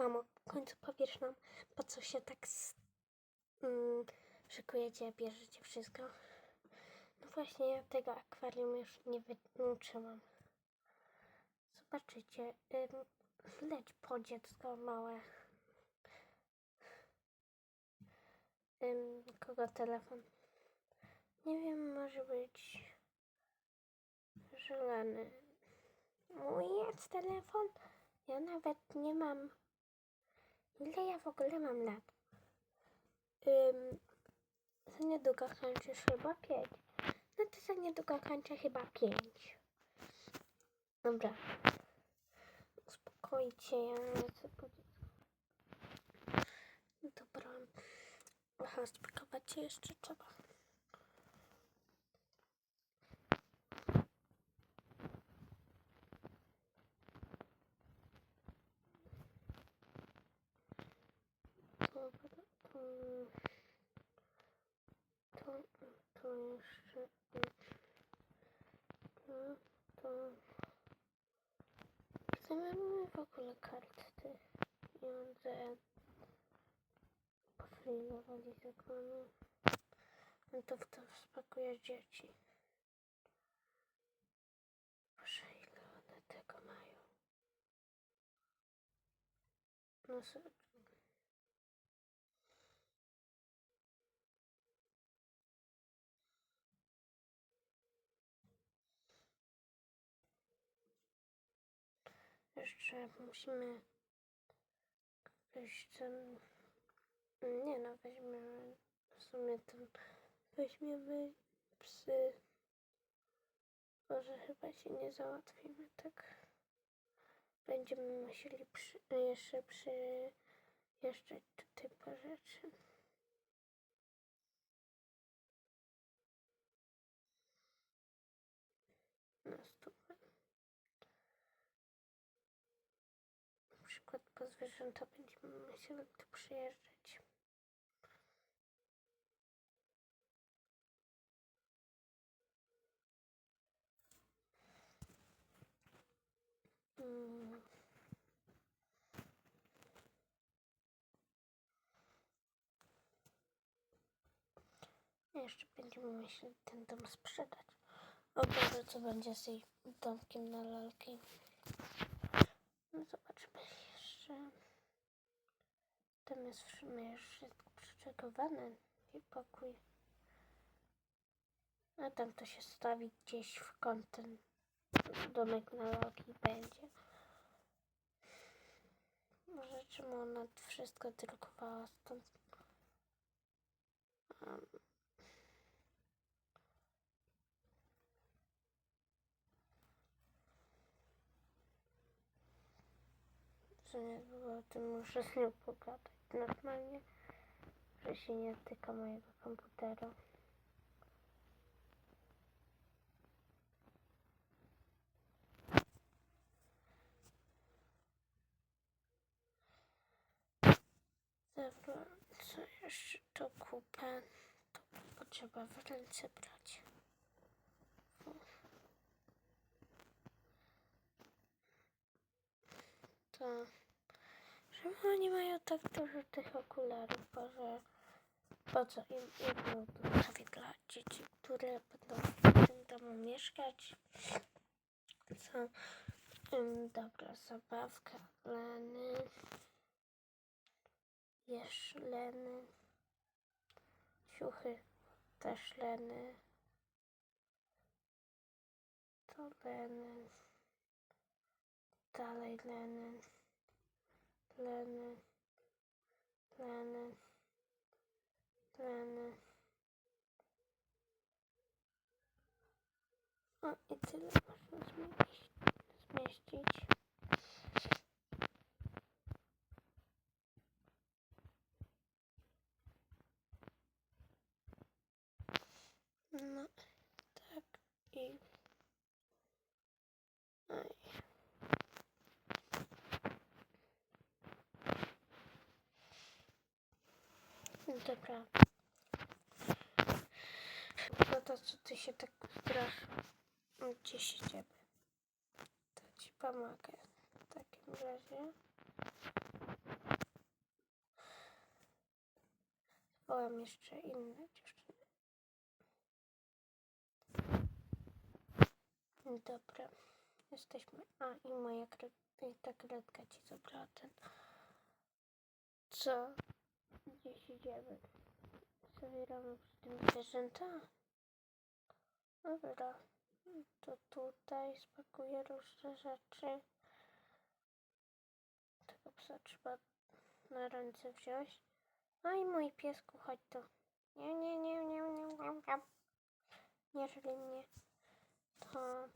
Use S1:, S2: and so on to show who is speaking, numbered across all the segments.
S1: Mamo, w końcu powiesz nam, po co się tak mm, szykujecie, bierzecie wszystko. No właśnie, ja tego akwarium już nie wyłączyłam. Zobaczycie, ym, leć po dziecko małe. Ym, kogo telefon? Nie wiem, może być zielony. Mój jest telefon? Ja nawet nie mam. Ile ja w ogóle mam lat? Ym, za niedługo kończysz chyba pięć. No to za niedługo kończę chyba pięć. Dobra. Uspokojcie, ja lecę po dziecku. Dobra. Aha, spakować jeszcze trzeba. Dobra, to, to, to jeszcze, to, to. Gdzie w ogóle karty? Pieniądze. Do zakonu. No to w to spakujesz dzieci. Boże, ile one tego mają. No sobie. Jeszcze musimy wejść ten... Nie no, weźmiemy w sumie ten... Weźmiemy psy. Może chyba się nie załatwimy, tak? Będziemy musieli przy, jeszcze przyjeżdżać tutaj po rzeczy. Na stówę. Na przykład po zwierzęta będziemy musieli tu przyjeżdżać. Mm. Jeszcze będziemy musieli ten dom sprzedać. O Boże, co będzie z jej domkiem na lalki. No zobaczmy jeszcze. Tam jest w sumie wszystko przyczekowane. I pokój. A tam to się stawi gdzieś w kąt ten domek na lalki będzie. Może czemu ona wszystko drukowała stąd. Um, Co nie było o tym, muszę z nią pogadać normalnie, że się nie tyka mojego komputera. Dobra, co jeszcze to kupę, to potrzeba w ręce brać. To, że oni mają tak dużo tych okularów, Boże, po co im jedną prawie dla dzieci, które będą w tym domu mieszkać. Co? Ym, dobra, zabawka Leny. Jesz Leny. Ciuchy też Leny. To Leny. Dalej Leny. Leny. Leny. Leny. O, i tyle można No to prawda. No to co ty się tak strasz? No, gdzie się ciebie? To ci pomogę. W takim razie. Zwołam jeszcze inne dziewczyny. Dobra. Jesteśmy. A, i moja kre... ta kredka ci zabrała ten. Co? Gdzieś idziemy. Zabieramy przy tym zwierzęta? Dobra, to tutaj spakuję różne rzeczy. Tego psa trzeba na ręce wziąć. No i mój piesku, chodź tu. Nie, nie, nie, nie, nie, nie, nie. Jeżeli mnie, to...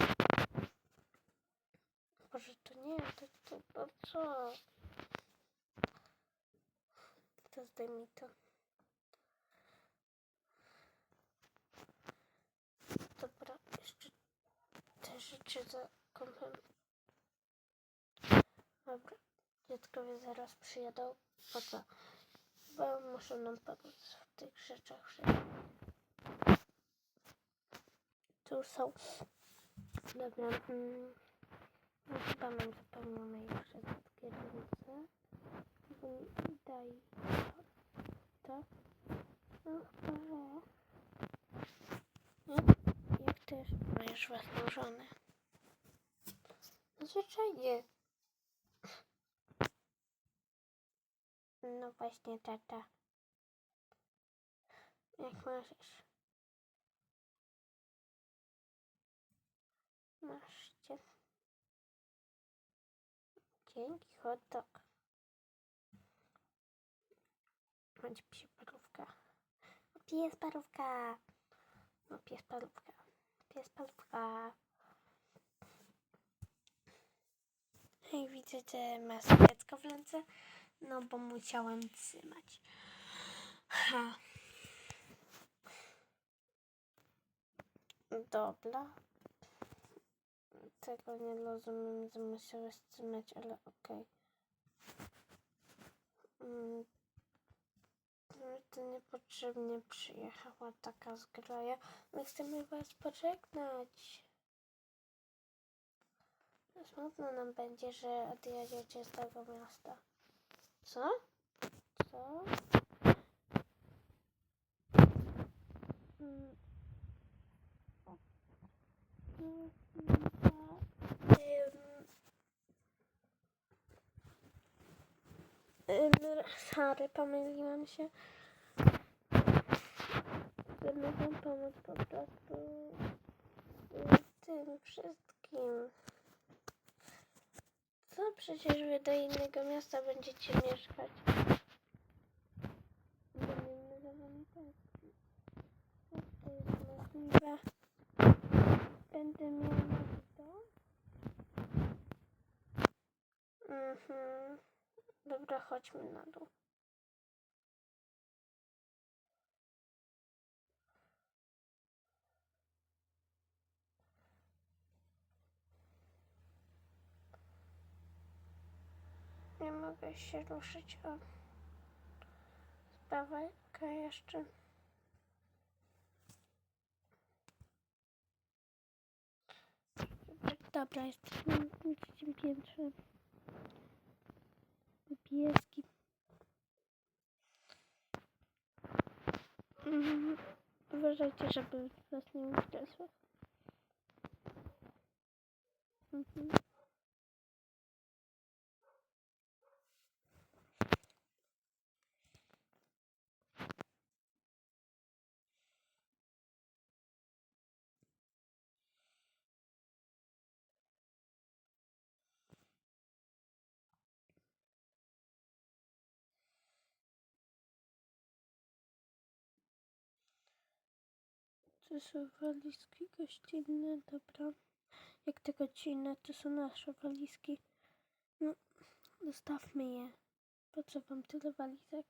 S1: Boże, to nie, to, to, to co? To zdejmij to. Dobra, jeszcze te rzeczy za kąpem. Dobra, dziadkowie zaraz przyjadą. Po co? Bo muszą nam pomóc w tych rzeczach wszystkich. Tu są. Dobra, mm, no chyba mam zapełnione już wszystkie ręce. Daj tak? No chyba, że... Jak, ty masz żonę? No zwyczajnie. No właśnie, tata. Jak możesz? Masz cię. Dzięki, hot dog. Chodź, psie parówka. O, pies parówka. No, pies parówka. Pies parówka. I widzę, że masz dziecko w ręce. No, bo musiałem trzymać. Ha. Dobra. Tego nie rozumiem, że musiałeś trzymać, ale okej. Mm. To niepotrzebnie przyjechała taka zgraja. My chcemy was pożegnać. Smutno nam będzie, że odjedziecie z tego miasta. Co? Co? Mm. Mm, Ym, ym, Sorry, pomyliłam się. Chcemy wam pomóc po prostu tym wszystkim. Co? Przecież wy do innego miasta będziecie mieszkać. Będziemy za wami tęsknić. Jak to jest możliwe? Będę miała to? Mhm. Dobra, chodźmy na dół. Nie mogę się ruszyć. O. Sprawa jaka jeszcze? Dobra, jesteśmy na trzecim piętrze. Pieski. Mhm. Uważajcie, żeby was nie ugryzły. Mhm. To są walizki gościnne, dobra. Jak te gościnne, to są nasze walizki. No, zostawmy je. Po co wam tyle walizek?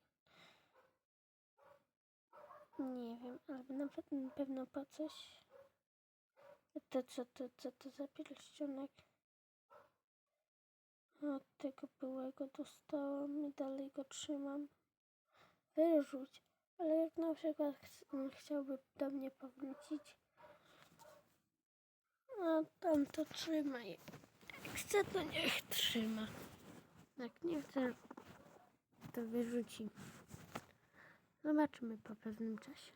S1: Nie wiem, ale na pe- na pewno po coś. To co to, co to za pierścionek? Od tego byłego dostałam i dalej go trzymam. Wyrzuć. Ale jak na przykład ch- chciałby do mnie powrócić, no tam to trzymaj. Jak chce, to niech trzyma. Jak nie chce, to wyrzuci. Zobaczymy po pewnym czasie.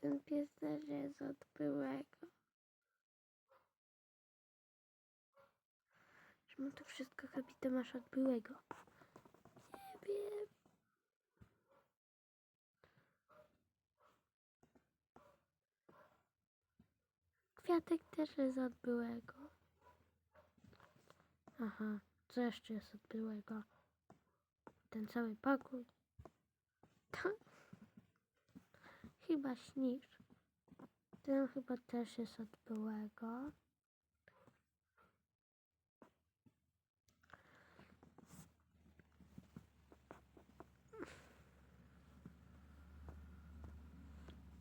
S1: Ten pies też jest od byłego. Czemu to wszystko Habita masz od byłego? Nie wiem. Kwiatek też jest od byłego. Aha, co jeszcze jest od byłego? Ten cały pokój. To... Chyba śnisz. Ten chyba też jest od byłego.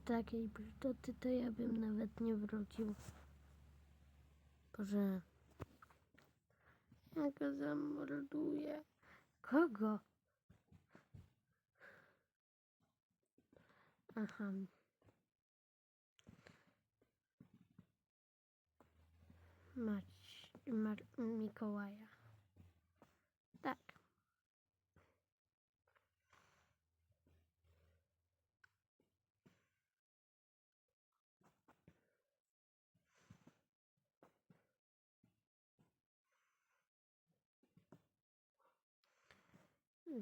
S1: Takiej brzydkoty to ja bym nawet nie wrócił. Boże. Ja go zamorduję. Kogo? Aha. Mać, Mar Mikołaja. Tak.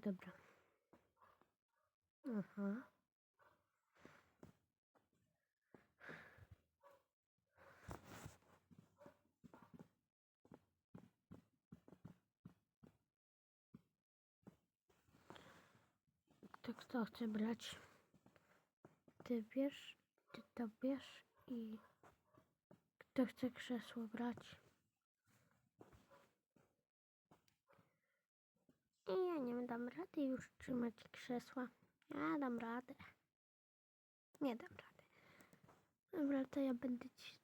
S1: Dobra. Aha. To kto chce brać? Ty bierz, ty to bierz i kto chce krzesło brać? I nie dam rady już trzymać krzesła. Ja dam radę. Nie dam rady. Dobra, to ja będę ci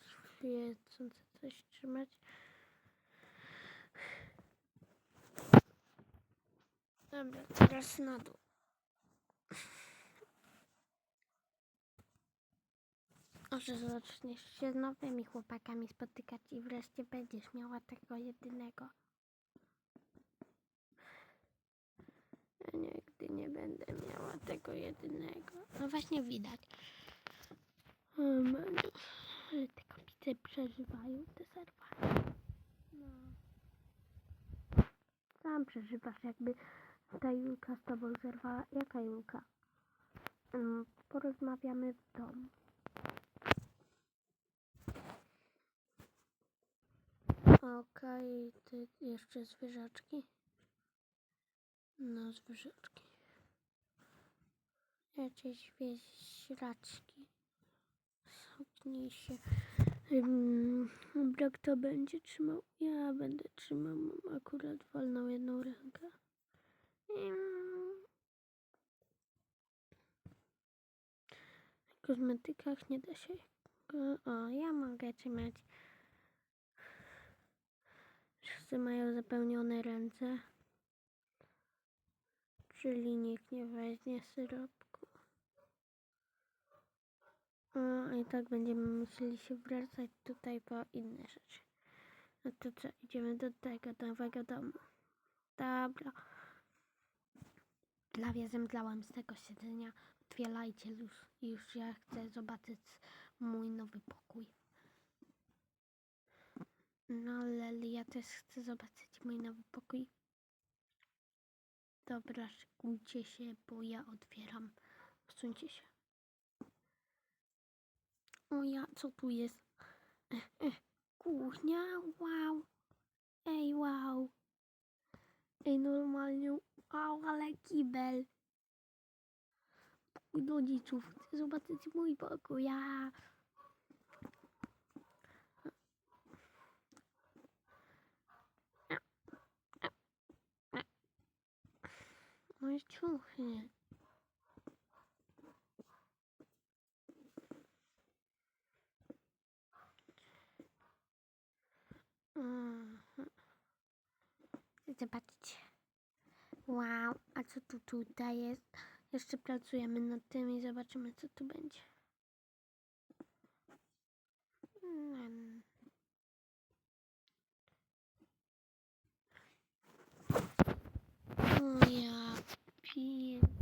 S1: świecące coś trzymać. Dobra, teraz na dół. Może zaczniesz się z nowymi chłopakami spotykać i wreszcie będziesz miała tego jedynego. Nigdy nie będę miała tego jedynego. No właśnie widać. Um, ale te kobiety przeżywają te serwery. No. Sam przeżywasz jakby ta Julka z tobą zerwała. Jaka Julka? Um, porozmawiamy w domu. Okej, ty jeszcze zwierzaczki? No, zwierzaczki. Jakieś świeżraczki. Zamknij się. Ym, Dobra, kto będzie trzymał? Ja będę trzymał. Mam akurat wolną jedną rękę. W kosmetykach nie da się. O, ja mogę trzymać. Wszyscy mają zapełnione ręce. Czyli nikt nie weźmie syropku. O, i tak będziemy musieli się wracać tutaj po inne rzeczy. No to co, idziemy do tego nowego domu. Dobra. Prawie zemdlałam z tego siedzenia. Otwierajcie już. Już ja chcę zobaczyć mój nowy pokój. No, Leli, ja też chcę zobaczyć mój nowy pokój. Dobra, szykujcie się, bo ja otwieram. Wsuńcie się. O ja, co tu jest? Ech, ech, kuchnia, wow. Ej, wow. Ej, normalnie, wow, ale kibel. Pokój rodziców. Chcę zobaczyć mój pokój, ja. No moje ciuchy. Mhm. Zobaczcie. Wow, a co tu tutaj jest? Jeszcze pracujemy nad tym i zobaczymy, co tu będzie. Mm. Oh, yeah. Peace.